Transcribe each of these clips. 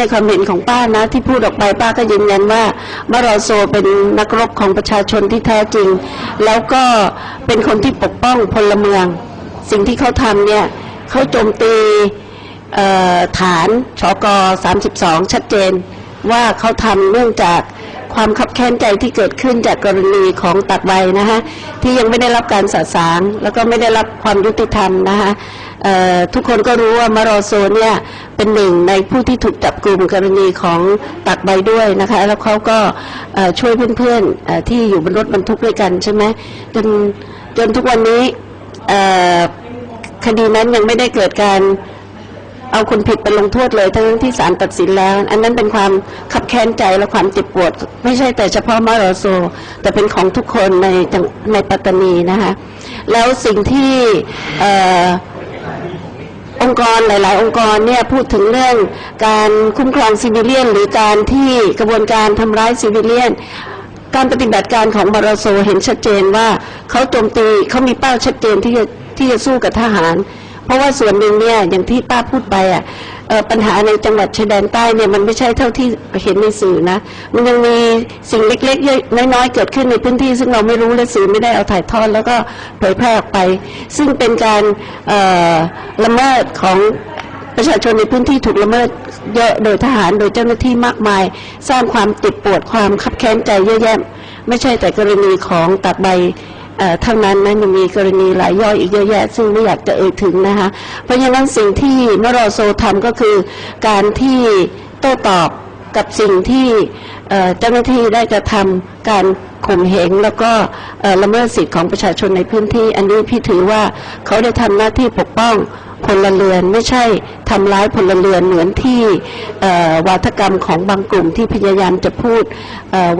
ในความเห็นของป้านะ ที่พูดออกไปป้าก็ยืนยันว่ามารอโซเป็นนักรบของประชาชนที่แท้จริง แล้วก็เป็นคนที่ปกป้องพลเมือง สิ่งที่เขาทำเนี่ยเขาโจมตีเอ่อฐานชก32 ชัดเจน ว่าเขาทำเนื่องจากความขับแค้นใจที่เกิดขึ้นจากกรณีของตักใบนะคะที่ยังไม่ได้รับการสะสาง แล้วก็ไม่ได้รับความยุติธรรมนะคะ ทุกคนก็รู้ว่ามารอโซเนี่ยเป็นหนึ่งในผู้ที่ถูกจับกลุ่มกรณีของตักใบด้วยนะคะ แล้วเขาก็ช่วยเพื่อนๆที่อยู่บนรถบรรทุกด้วยกันใช่ไหมจนจนทุกวันนี้คดีนั้นยังไม่ได้เกิดการเอาคนผิดไปลงโทษเลยทั้งที่ศาลตัดสินแล้ว อันนั้นเป็นความขับแค้นใจและความเจ็บปวด ไม่ใช่แต่เฉพาะมาโรโซ แต่เป็นของทุกคนในในปัตตานีนะคะ แล้วสิ่งที่ องค์กรหลาย ๆ องค์กรเนี่ยพูดถึงเรื่องการคุ้มครองซิวิเลียน หรือการที่กระบวนการทำร้ายซิวิเลียน การปฏิบัติการของมาราโซเห็นชัดเจนว่าเขาโจมตีเขามีเป้าชัดเจนที่จะที่จะสู้กับทหาร เพราะว่าส่วนหนึ่งเนี่ยอย่างที่ป้าพูดไปอะปัญหาในจังหวัดชายแดนใต้เนี่ยมันไม่ใช่เท่าที่เห็นในสื่อนะ มันยังมีสิ่งเล็กๆน้อยๆเกิดขึ้นในพื้นที่ซึ่งเราไม่รู้และสื่อไม่ได้เอาถ่ายทอดแล้วก็เผยแพร่ออกไป ซึ่งเป็นการละเมิดของประชาชนในพื้นที่ถูกละเมิดเยอะโดยทหารโดยเจ้าหน้าที่มากมาย สร้างความติดปวดความคับแค้นใจเยอะแยะ ไม่ใช่แต่กรณีของตักใบ เอ่อเท่านั้นนะยังมีกรณีหลายย่อยอีกเยอะแยะ ซึ่งไม่อยากจะเอ่ยถึงนะคะ เพราะฉะนั้นสิ่งที่มรอโซทำก็คือการที่โต้ตอบกับสิ่งที่เจ้าหน้าที่ได้กระทำการข่มเหงแล้วก็ละเมิดสิทธิของประชาชนในพื้นที่ อันนี้พี่ถือว่าเขาได้ทำหน้าที่ปกป้องพลเรือนไม่ใช่ทำร้ายพลเรือนเหมือนที่วาทกรรมของบางกลุ่มที่พยายามจะพูด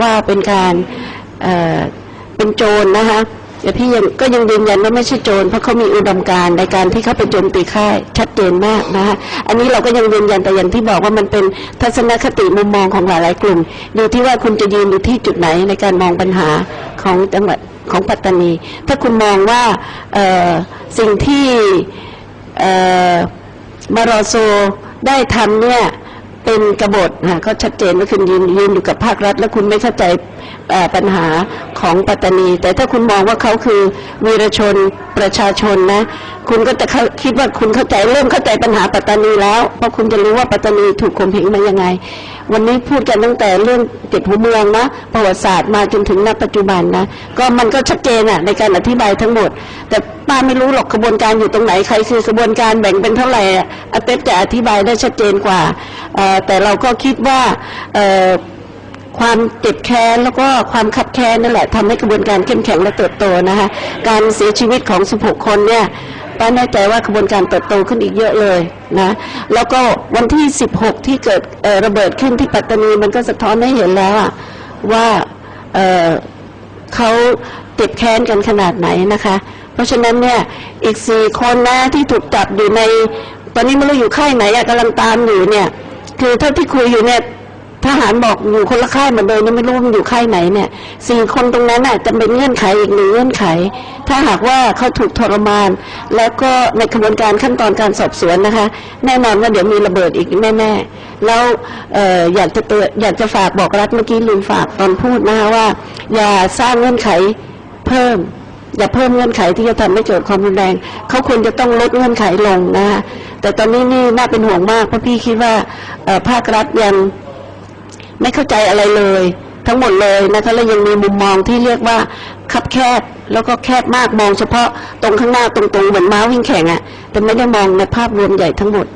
ว่าเป็นการเอ่อเป็นโจรนะคะ แต่พี่ยังก็ยังยืนยันว่าไม่ใช่โจรเพราะเขามีอุดมการณ์ในการที่เขาไปโจมตีค่ายชัดเจนมากนะคะอันนี้เราก็ยังยืนยันแต่อย่างที่บอกว่ามันเป็นทัศนคติมุมมองของหลายๆกลุ่ม อยู่ที่ว่าคุณจะยืนอยู่ที่จุดไหนในการมองปัญหาของจังหวัดของปัตตานี ถ้าคุณมองว่าสิ่งที่มารอโซได้ทำเนี่ยเป็นกบฏนะก็ชัดเจนว่าคุณยืนยืนอยู่กับภาครัฐ แล้วคุณไม่เข้าใจปัญหาของปัตตานี แต่ถ้าคุณมองว่าเขาคือวีรชนประชาชนนะ คุณก็จะคิดว่าคุณเข้าใจเริ่มเข้าใจปัญหาปัตตานีแล้ว เพราะคุณจะรู้ว่าปัตตานีถูกข่มเหงมายังไง วันนี้พูดกันตั้งแต่เรื่องเจ็ดหัวเมืองนะประวัติศาสตร์มาจนถึงณปัจจุบันนะ ก็มันก็ชัดเจนอะในการอธิบายทั้งหมด แต่ป้าไม่รู้หรอกกระบวนการอยู่ตรงไหนใครคือกระบวนการแบ่งเป็นเท่าไหร่อาเต็จะอธิบายได้ชัดเจนกว่าแต่เราก็คิดว่า ความเจ็บแค้นแล้วก็ความขับแค้นนั่นแหละทำให้กระบวนการเข้มแข็งและเติบโตนะคะการเสียชีวิตของ 16 คนเนี่ยป้าแน่ใจว่ากระบวนการเติบโตขึ้นอีกเยอะเลยนะแล้วก็วันที่ 16 ที่เกิดระเบิดขึ้นที่ปัตตานีมันก็สะท้อนให้เห็นแล้วอะว่าเเขาเจ็บแค้นกันขนาดไหนนะคะ เพราะฉะนั้นเนี่ยอีกสี่คนนะที่ถูกจับอยู่ใน ตอนนี้ไม่รู้อยู่ค่ายไหนกำลังตามอยู่เนี่ยคือเท่าที่คุยอยู่เนี่ย ทหารบอกอยู่คนละค่ายหมดเลยนี่ไม่รู้มันอยู่ค่ายไหนเนี่ยสี่คนตรงนั้นน่ะจะเป็นเงื่อนไขอีกหนึ่งเงื่อนไข ถ้าหากว่าเขาถูกทรมาน แล้วก็ในกระบวนการขั้นตอนการสอบสวนนะคะ แน่นอนว่าเดี๋ยวมีระเบิดอีกแน่ๆแล้วอออยากจะเตือนอยากจะฝากบอกรัฐเมื่อกี้ลืมฝากตอนพูดนะคะว่า อย่าสร้างเงื่อนไขเพิ่มอย่าเพิ่มเงื่อนไขที่จะทำให้เกิดความรุนแรง เขาควรจะต้องลดเงื่อนไขลงนะคะแต่ตอนนี้นี่น่าเป็นห่วงมากเพราะพี่คิดว่าภาครัฐยัง ไม่เข้าใจอะไรเลย ทั้งหมดเลยนะคะแล้วยังมีมุมมองที่เรียกว่าคับแคบแล้วก็แคบมากมองเฉพาะตรงข้างหน้าตรงๆเหมือนม้าวิ่งแข่งอะ่ะแต่ไม่ได้มองในภาพรวมใหญ่ทั้งหมด